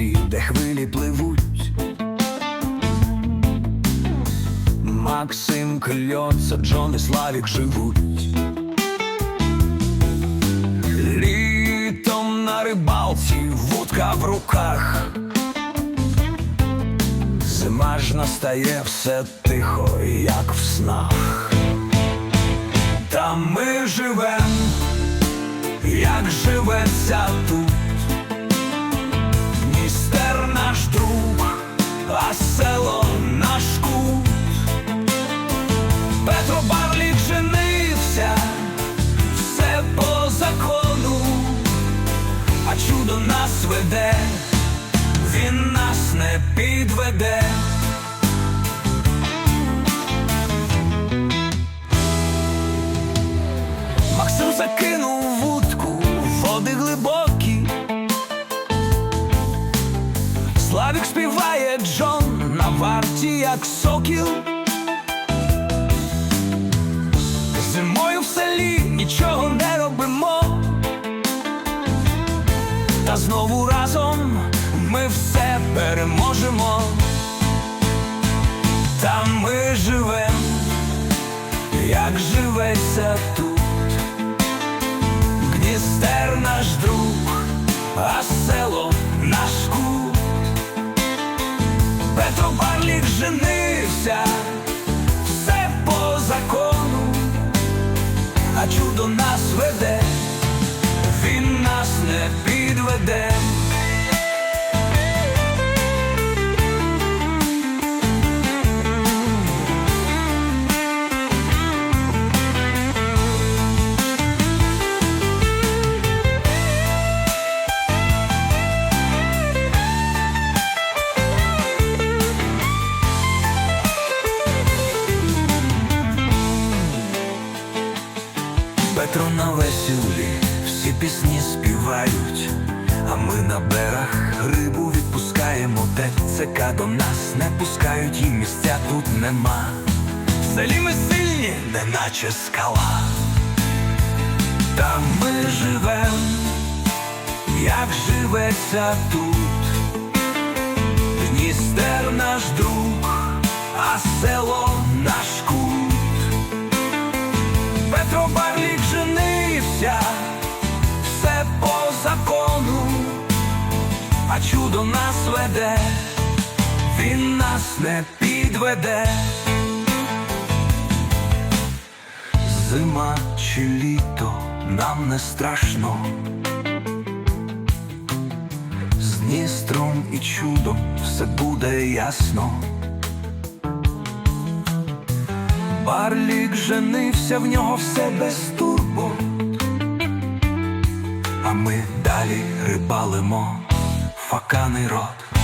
на де хвилі пливуть. Максим кльоца, Джон і Славік живуть. Літом на рибалці, вудка в руках. Зима ж настає все тихо, як в снах. Та ми живем, як живеться тут. Нас веде, він нас не підведе. Максим закинув вудку, води глибокі. Славік співає Джон на варті, як сокіл. Зимою в селі переможемо. Та ми живем, як живеться тут. Дністер наш друг, а село наш кут. Петро Барлік женився, все по закону, а чудо нас веде, він нас не підведе. Петро на весіллі всі пісні співають, а ми на берег рибу відпускаємо, де цека до нас не пускають, і місця тут нема. В селі ми сильні, неначе скала. Та ми живем, як живеться тут. Дністер наш друг, а село наш кут. Петро Барлік женився, все по закону, а чудо нас веде, він нас не підведе. Зима чи літо нам не страшно. З Дністром і чудом все буде ясно. Барлік женився, в нього все без турбот А ми далі рибалимо. Факаний рот